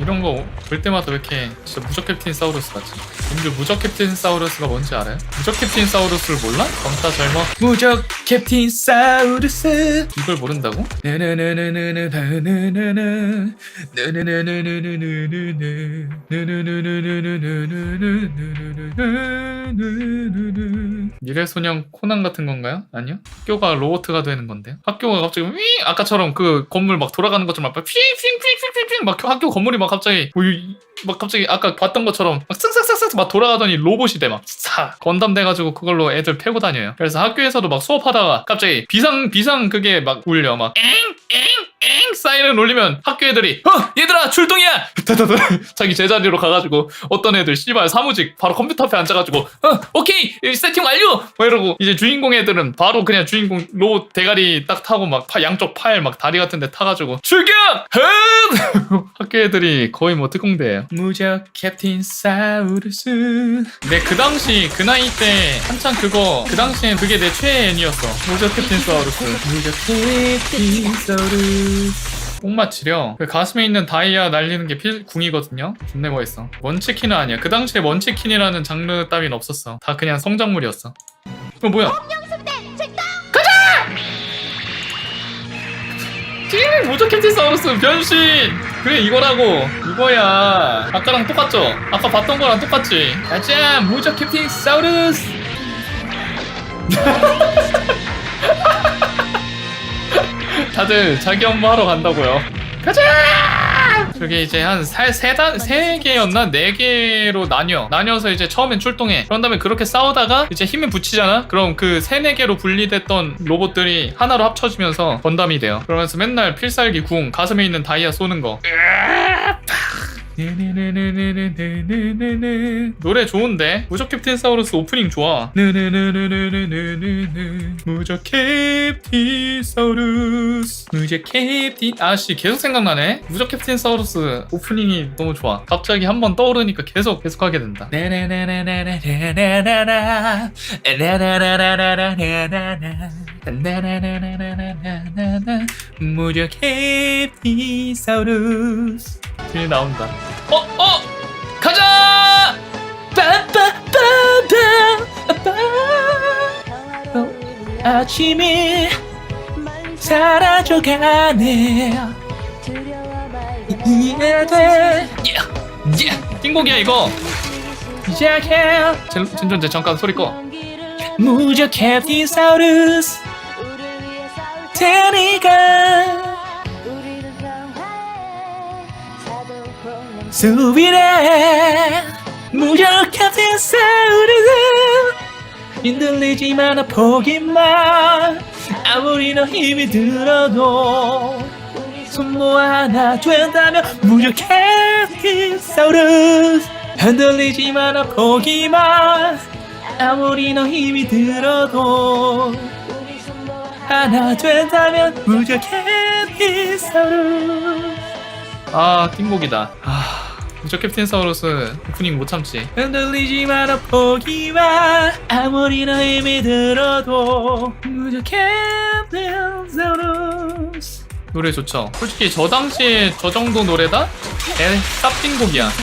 이런 거 볼 때마다 왜 이렇게 진짜 무적 캡틴 사우루스 같지? 님들 무적 캡틴 사우루스가 뭔지 알아요? 무적 캡틴 사우루스를 몰라? 검사 젊어 무적 캡틴 사우루스 이걸 모른다고? 미래소년 코난 같은 건가요? 아니요? 학교가 로봇가 되는 건데요? 학교가 갑자기 윙 아까처럼 그 건물 막 돌아가는 것처럼 막 핑핑핑핑핑핑 막 학교 건물이 막 갑자기 뭐 이- 막 갑자기 아까 봤던 것처럼 막 쓱쓱쓱쓱 막 돌아가더니 로봇이 돼 막 사 건담 돼가지고 그걸로 애들 패고 다녀요. 그래서 학교에서도 막 수업하다가 갑자기 비상 비상 그게 막 울려 막 엥 엥 엥! 사이렌 울리면 학교 애들이 어 얘들아 출동이야! 다다다 자기 제자리로 가가지고 어떤 애들 씨발 사무직 바로 컴퓨터 앞에 앉아가지고 어 오케이 세팅 완료! 뭐 이러고 이제 주인공 애들은 바로 그냥 주인공 로봇 대가리 딱 타고 막 파- 양쪽 팔 막 다리 같은데 타가지고 출격! 흥 학교 애들이 거의 뭐 특공대예요. 무적 캡틴 사우루스. 근데 그 당시 그 나이 때 한창 그거 그 당시엔 그게 내 최애 애니였어. 무적 캡틴 사우루스. 무적 캡틴 사우루스 꼭 맞히려. 그 가슴에 있는 다이아 날리는 게 필, 궁이거든요. 존내 멋있어. 먼치킨은 아니야. 그 당시에 먼치킨이라는 장르 따윈 없었어. 다 그냥 성장물이었어. 어 뭐야? 찡! 무적 캡틴 사우루스 변신! 그래 이거라고. 이거야. 아까랑 똑같죠? 아까 봤던 거랑 똑같지? 가자! 무적 캡틴 사우루스 다들 자기 업무 하러 간다고요 가자! 저게 이제 한 세, 세, 단, 세 개였나? 네 개로 나뉘어. 나뉘어서 이제 처음엔 출동해. 그런 다음에 그렇게 싸우다가 이제 힘을 붙이잖아? 그럼 그 세, 네 개로 분리됐던 로봇들이 하나로 합쳐지면서 건담이 돼요. 그러면서 맨날 필살기 궁, 가슴에 있는 다이아 쏘는 거. 노래 좋은데 무적 캡틴 사우루스 오프닝 좋아 무적 캡틴 사우루스 무적 캡틴 아씨 계속 생각나네 무적 캡틴 사우루스 오프닝이 너무 좋아 갑자기 한 번 떠오르니까 계속 계속 하게 된다 무적 캡틴 사우루스 뒤에 나온다 어! 어! 가자! 아침이 사라져가네 이해돼 예! 예! 띵곡이야 이거 시작해 진- 진존제 잠깐 소리 꺼 무적 캡틴 사우루스 테니까 수비래 캡틴 사우루스 흔들리지만 포기마 아무리 너 힘이 들어도 손 모아 하나 된다면 캡틴 사우루스 흔들리지만 포기마 아무리 너 힘이 들어도 하나 된다면 무적 캡틴 사우루스 아 띵곡이다. 아 무적 캡틴 사우루스 오프닝 못 참지. 흔들리지 마라 포기마 아무리 너 힘이 들어도 무적 캡틴 사우루스. 노래 좋죠. 솔직히 저 당시에 저 정도 노래다? 에 쌉띵곡이야